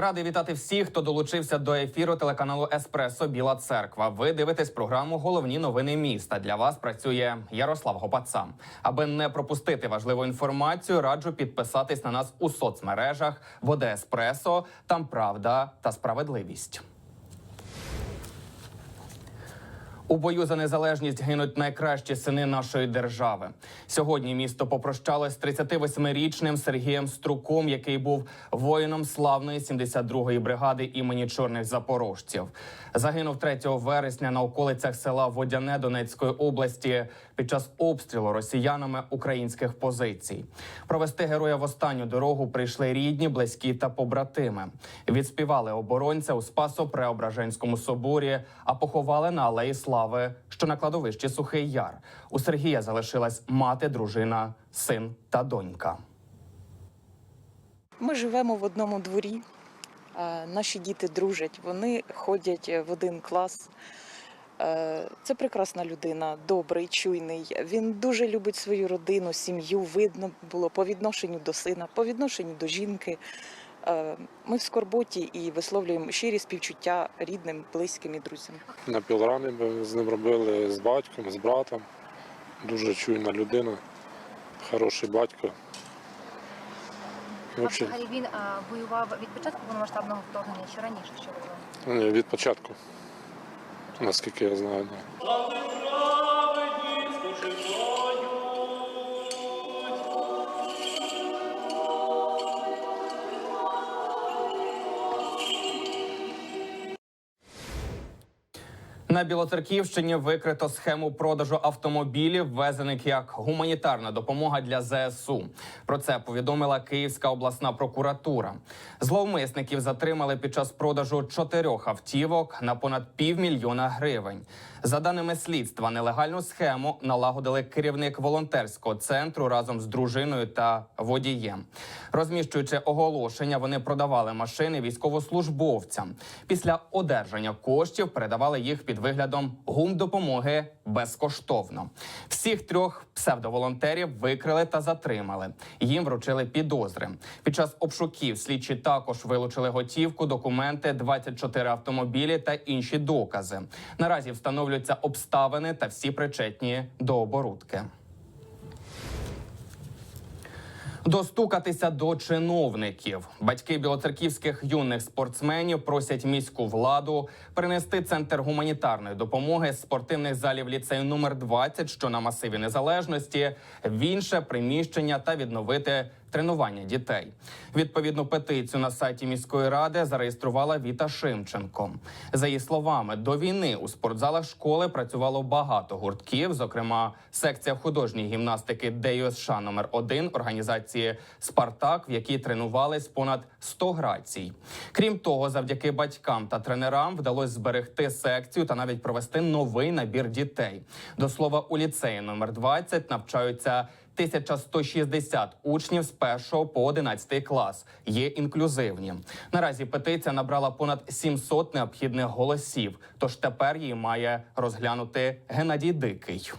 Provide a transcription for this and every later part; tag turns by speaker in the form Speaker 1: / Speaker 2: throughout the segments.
Speaker 1: Радий вітати всіх, хто долучився до ефіру телеканалу Еспресо Біла Церква. Ви дивитесь програму Головні новини міста. Для вас працює Ярослав Гопаца. Аби не пропустити важливу інформацію, раджу підписатись на нас у соцмережах Воде Еспресо. Там правда та справедливість. У бою за незалежність гинуть найкращі сини нашої держави. Сьогодні місто попрощалось з 38-річним Сергієм Струком, який був воїном славної 72-ї бригади імені чорних запорожців. Загинув 3 вересня на околицях села Водяне Донецької області під час обстрілу росіянами українських позицій. Провести героя в останню дорогу прийшли рідні, близькі та побратими. Відспівали оборонця у Спасо-Преображенському соборі, а поховали на алеї Слави, що на кладовищі Сухий Яр. У Сергія залишилась мати, дружина, син та донька.
Speaker 2: Ми живемо в одному дворі. е, Наші діти дружать, вони ходять в один клас. Е, Це прекрасна людина, добрий, чуйний. Він дуже любить свою родину, сім'ю. Видно було по відношенню до сина, по відношенню до жінки. Е, Ми в скорботі і висловлюємо щирі співчуття рідним, близьким і друзям.
Speaker 3: На пілорани ми з ним робили з батьком, з братом. Дуже чуйна людина, хороший батько.
Speaker 4: А
Speaker 3: Взагалі,
Speaker 4: він а, воював від початку повномасштабного вторгнення чи раніше, що ви
Speaker 3: ні, від початку, наскільки я знаю. да.
Speaker 1: На Білоцерківщині викрито схему продажу автомобілів, ввезених як гуманітарна допомога для ЗСУ. Про це повідомила Київська обласна прокуратура. Зловмисників затримали під час продажу чотирьох автівок на понад півмільйона гривень. За даними слідства, нелегальну схему налагодили керівник волонтерського центру разом з дружиною та водієм. Розміщуючи оголошення, вони продавали машини військовослужбовцям. Після одержання коштів передавали їх під виглядом гумдопомоги безкоштовно. Всіх трьох псевдоволонтерів викрили та затримали. Їм вручили підозри. Під час обшуків слідчі також вилучили готівку, документи, 24 автомобілі та інші докази. Наразі встановлюються обставини та всі причетні до оборудки. Достукатися до чиновників. Батьки білоцерківських юних спортсменів просять міську владу принести центр гуманітарної допомоги з спортивних залів ліцею номер 20, що на масиві незалежності, в інше приміщення та відновити тренування дітей. Відповідну петицію на сайті міської ради зареєструвала Віта Шимченко. За її словами, до війни у спортзалах школи працювало багато гуртків, зокрема секція художньої гімнастики ДЮСШ номер 1 організації Спартак, в якій тренувались понад 100 грацій. Крім того, завдяки батькам та тренерам вдалося зберегти секцію та навіть провести новий набір дітей. До слова, у ліцеї номер 20 навчаються 1160 учнів з 1 по 11 клас є інклюзивні. Наразі петиція набрала понад 700 необхідних голосів. Тож тепер її має розглянути Геннадій Дикий.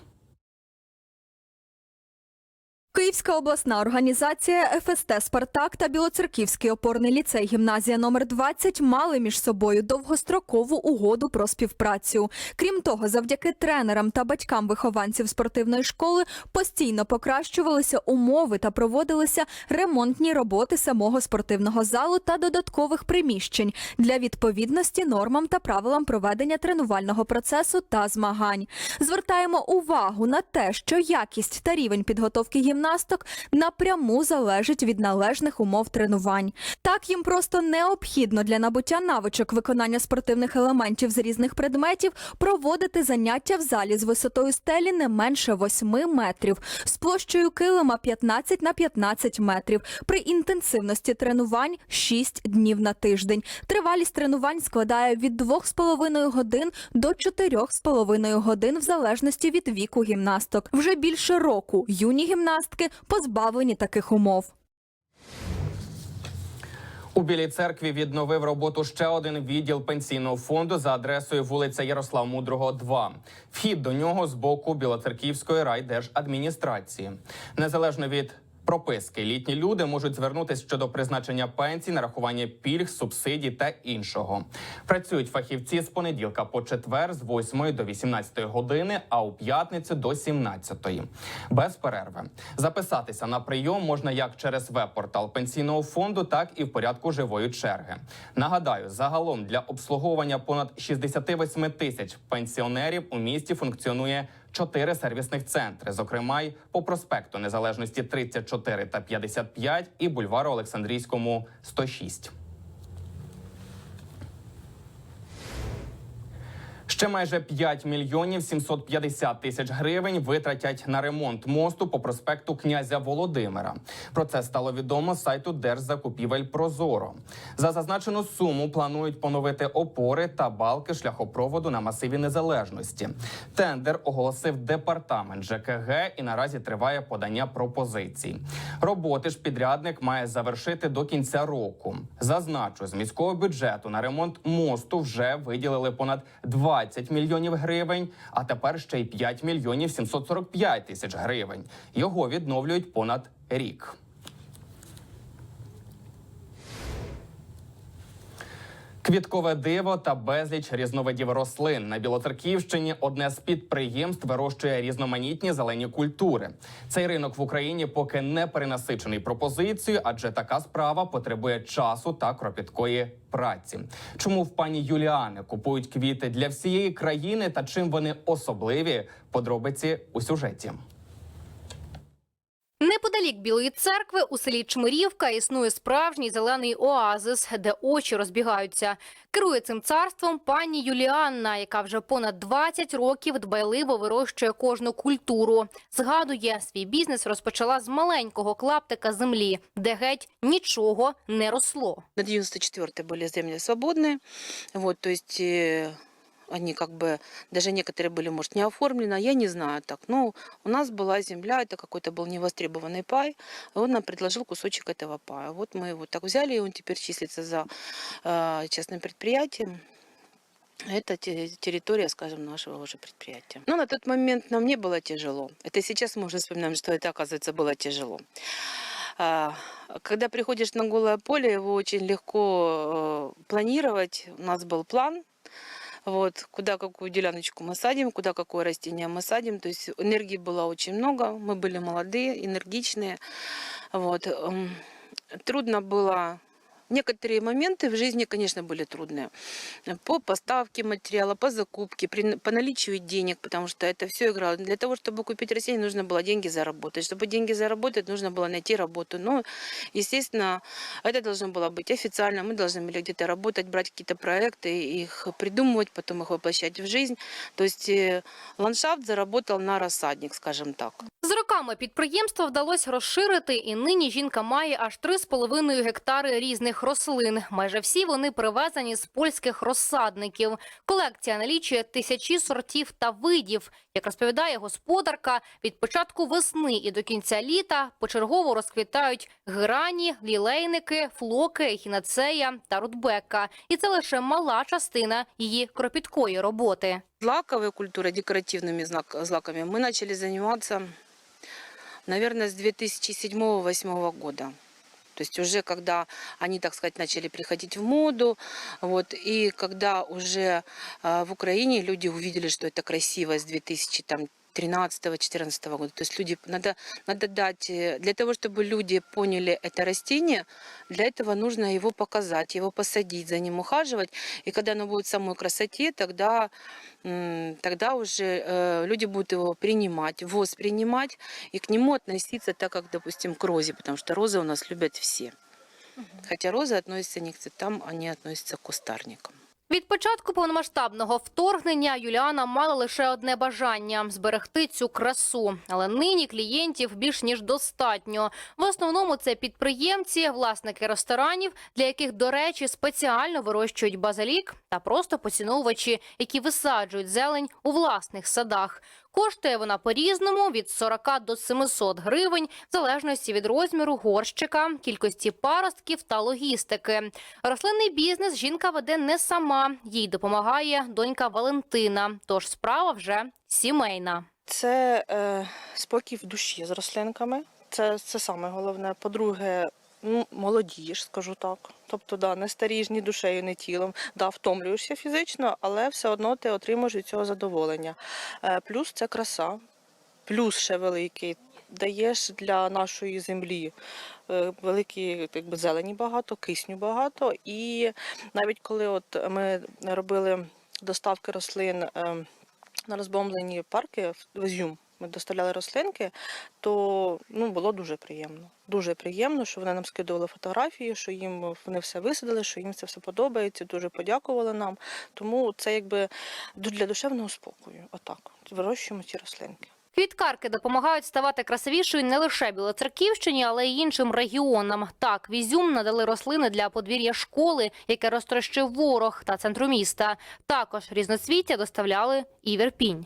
Speaker 5: Київська обласна організація ФСТ Спартак та Білоцерківський опорний ліцей гімназія номер 20 мали між собою довгострокову угоду про співпрацю. Крім того, завдяки тренерам та батькам вихованців спортивної школи постійно покращувалися умови та проводилися ремонтні роботи самого спортивного залу та додаткових приміщень для відповідності нормам та правилам проведення тренувального процесу та змагань. Звертаємо увагу на те, що якість та рівень підготовки гімнасток напряму залежить від належних умов тренувань. Так їм просто необхідно для набуття навичок виконання спортивних елементів з різних предметів проводити заняття в залі з висотою стелі не менше 8 метрів, з площею килима 15 на 15 метрів, при інтенсивності тренувань 6 днів на тиждень. Тривалість тренувань складає від 2,5 годин до 4,5 годин в залежності від віку гімнасток. Вже більше року юні гімнастки позбавлені таких умов.
Speaker 1: У Білій церкві відновив роботу ще один відділ пенсійного фонду за адресою вулиця Ярослав Мудрого, 2. Вхід до нього з боку Білоцерківської райдержадміністрації. Незалежно від прописки. Літні люди можуть звернутися щодо призначення пенсій, нарахування пільг, субсидій та іншого. Працюють фахівці з понеділка по четвер з 8 до 18 години, а у п'ятницю до 17 без перерви. Записатися на прийом можна як через веб-портал пенсійного фонду, так і в порядку живої черги. Нагадаю, загалом для обслуговування понад 68 тисяч пенсіонерів у місті функціонує чотири сервісних центри, зокрема й по проспекту Незалежності 34 та 55 і бульвару Олександрійському 106. Ще майже 5 мільйонів 750 тисяч гривень витратять на ремонт мосту по проспекту князя Володимира. Про це стало відомо з сайту Держзакупівель Прозоро. За зазначену суму планують поновити опори та балки шляхопроводу на масиві незалежності. Тендер оголосив департамент ЖКГ і наразі триває подання пропозицій. Роботи ж підрядник має завершити до кінця року. Зазначу, з міського бюджету на ремонт мосту вже виділили понад 20 мільйонів гривень, а тепер ще й 5 мільйонів 745 тисяч гривень. Його відновлюють понад рік. Квіткове диво та безліч різновидів рослин на Білоцерківщині. Одне з підприємств вирощує різноманітні зелені культури. Цей ринок в Україні поки не перенасичений пропозицією, адже така справа потребує часу та кропіткої праці. Чому в пані Юліани купують квіти для всієї країни та чим вони особливі? Подробиці у сюжеті.
Speaker 4: Неподалік Білої церкви у селі Чмирівка існує справжній зелений оазис, де очі розбігаються. Керує цим царством пані Юліанна, яка вже понад 20 років дбайливо вирощує кожну культуру. Згадує, свій бізнес розпочала з маленького клаптика землі, де геть нічого не росло.
Speaker 6: На 94 были земли свободные. Вот, то есть э, они как бы, даже некоторые были, может, не оформлены, я не знаю так. Но у нас была земля, это какой-то был невостребованный пай, и он нам предложил кусочек этого пая. Вот мы его так взяли, и он теперь числится за э, частным предприятием. Это те- территория, скажем, нашего уже предприятия. Но на тот момент нам не было тяжело. Это сейчас мы уже вспоминаем, что это, оказывается, было тяжело. А, Когда приходишь на голое поле, его очень легко э, планировать. У нас был план, вот, куда какую деляночку мы садим, куда какое растение мы садим. То есть энергии было очень много, мы были молодые, энергичные. Вот. эм, Трудно было Некоторые моменты в жизни, конечно, были трудные. По поставке материала, по закупке, при, по наличию денег, потому что это все играло. Для того, чтобы купить растение, нужно было деньги заработать. Чтобы деньги заработать, нужно было найти работу. Ну, естественно, это должно было быть официально. Мы должны были где-то работать, брать какие-то проекты, их придумывать, потом их воплощать в жизнь. То есть э, ландшафт заработал на рассадник, скажем так.
Speaker 4: Роками підприємство вдалося розширити, і нині жінка має аж 3,5 гектари різних рослин. Майже всі вони привезені з польських розсадників. Колекція налічує тисячі сортів та видів. Як розповідає господарка, від початку весни і до кінця літа почергово розквітають грані, лілейники, флоки, ехінацея та рудбека. І це лише мала частина її кропіткої роботи.
Speaker 6: Злаковой культурой, декоративными злаками мы начали заниматься, наверное, с 2007-2008 года. То есть уже когда они, так сказать, начали приходить в моду, вот, и когда уже э, в Украине люди увидели, что это красиво с 2000 там, 13-14 года. То есть люди, надо, надо дать, э, для того, чтобы люди поняли это растение, для этого нужно его показать, его посадить, за ним ухаживать. И когда оно будет в самой красоте, тогда, тогда уже э, люди будут его принимать, воспринимать и к нему относиться так, как, допустим, к розе, потому что розы у нас любят все. Хотя розы относятся не к цветам, они относятся к кустарникам.
Speaker 4: Від початку повномасштабного вторгнення Юліана мала лише одне бажання зберегти цю красу. Але нині клієнтів більш ніж достатньо. В основному це підприємці, власники ресторанів, для яких, до речі, спеціально вирощують базилік та просто поціновувачі, які висаджують зелень у власних садах. Коштує вона по-різному від 40 до 700 гривень, в залежності від розміру горщика, кількості паростків та логістики. Рослинний бізнес жінка веде не сама. Їй допомагає донька Валентина. Тож справа вже сімейна.
Speaker 7: Це е, спокій в душі з рослинками. Це, це саме головне. По-друге, молодієш, скажу так. Тобто, да, не старієш ні душею, ні тілом. Да, втомлюєшся фізично, але все одно ти отримуєш від цього задоволення. Е, плюс це краса, плюс ще великий. Даєш для нашої землі е, великі якби, зелені багато, кисню багато. І навіть коли от ми робили доставки рослин е, на розбомблені парки в Ізюм, ми доставляли рослинки, то ну, було дуже приємно. Дуже приємно, що вони нам скидували фотографії, що їм вони все висадили, що їм це все подобається, дуже подякували нам. Тому це якби для душевного спокою. Отак. Вирощуємо ці рослинки.
Speaker 4: Квіткарки допомагають ставати красивішою не лише Білоцерківщині, але й іншим регіонам. Так, в Ізюм надали рослини для подвір'я школи, яке розтрощив ворог та центру міста. Також різноцвіття доставляли і в Ірпінь.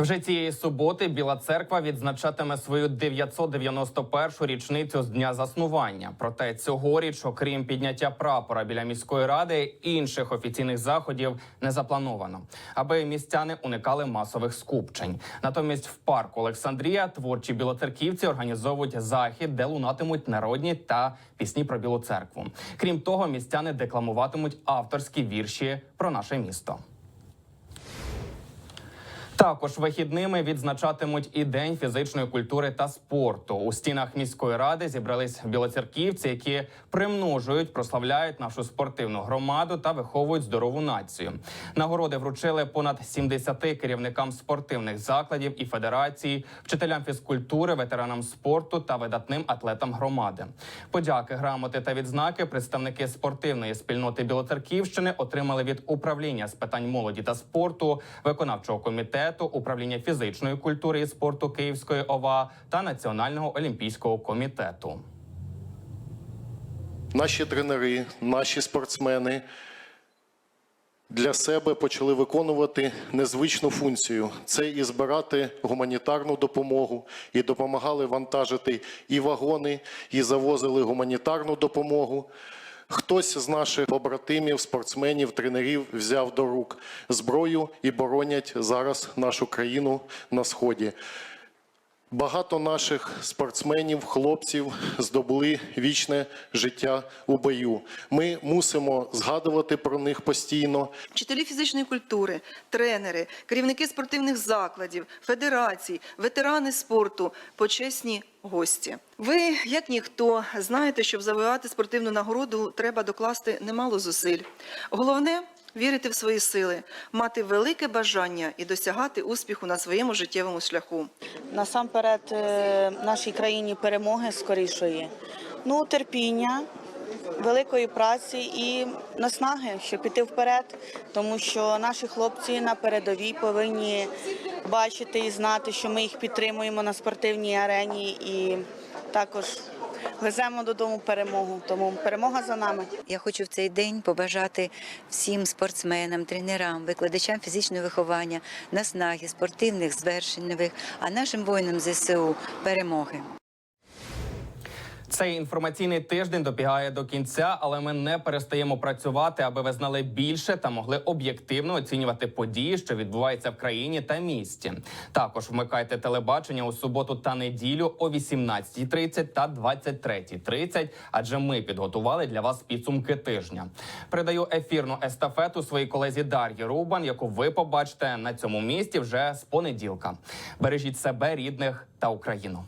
Speaker 1: Вже цієї суботи Біла Церква відзначатиме свою 991-шу річницю з дня заснування. Проте цьогоріч, окрім підняття прапора біля міської ради, інших офіційних заходів не заплановано, аби містяни уникали масових скупчень. Натомість в парку Олександрія творчі білоцерківці організовують захід, де лунатимуть народні та пісні про Білу церкву. Крім того, містяни декламуватимуть авторські вірші про наше місто. Також вихідними відзначатимуть і день фізичної культури та спорту. У стінах міської ради зібрались білоцерківці, які примножують, прославляють нашу спортивну громаду та виховують здорову націю. Нагороди вручили понад 70 керівникам спортивних закладів і федерацій, вчителям фізкультури, ветеранам спорту та видатним атлетам громади. Подяки, грамоти та відзнаки представники спортивної спільноти Білоцерківщини отримали від управління з питань молоді та спорту, виконавчого комітету, управління фізичної культури і спорту Київської ОВА та Національного олімпійського комітету.
Speaker 8: наші тренери, наші спортсмени для себе почали виконувати незвичну функцію. Це і збирати гуманітарну допомогу, і допомагали вантажити і вагони, і завозили гуманітарну допомогу. Хтось з наших побратимів, спортсменів, тренерів взяв до рук зброю і боронять зараз нашу країну на сході. Багато наших спортсменів, хлопців здобули вічне життя у бою. Ми мусимо згадувати про них постійно.
Speaker 9: вчителі фізичної культури, тренери, керівники спортивних закладів, федерацій, ветерани спорту, почесні гості. Ви, як ніхто, знаєте, щоб завоювати спортивну нагороду, треба докласти немало зусиль. Головне вірити в свої сили, мати велике бажання і досягати успіху на своєму життєвому шляху.
Speaker 10: насамперед е, нашій країні перемоги скорішої, ну терпіння, великої праці і наснаги, щоб піти вперед, тому що наші хлопці на передовій повинні бачити і знати, що ми їх підтримуємо на спортивній арені і також веземо додому перемогу. Тому перемога за нами.
Speaker 11: Я хочу в цей день побажати всім спортсменам, тренерам, викладачам фізичного виховання, наснаги, спортивних звершень нових, а нашим воїнам ЗСУ перемоги.
Speaker 1: Цей інформаційний тиждень добігає до кінця, але ми не перестаємо працювати, аби ви знали більше та могли об'єктивно оцінювати події, що відбуваються в країні та місті. Також вмикайте телебачення у суботу та неділю о 18.30 та 23.30, адже ми підготували для вас підсумки тижня. Передаю ефірну естафету своїй колезі Дар'ї Рубан, яку ви побачите на цьому місці вже з понеділка. Бережіть себе, рідних та Україну.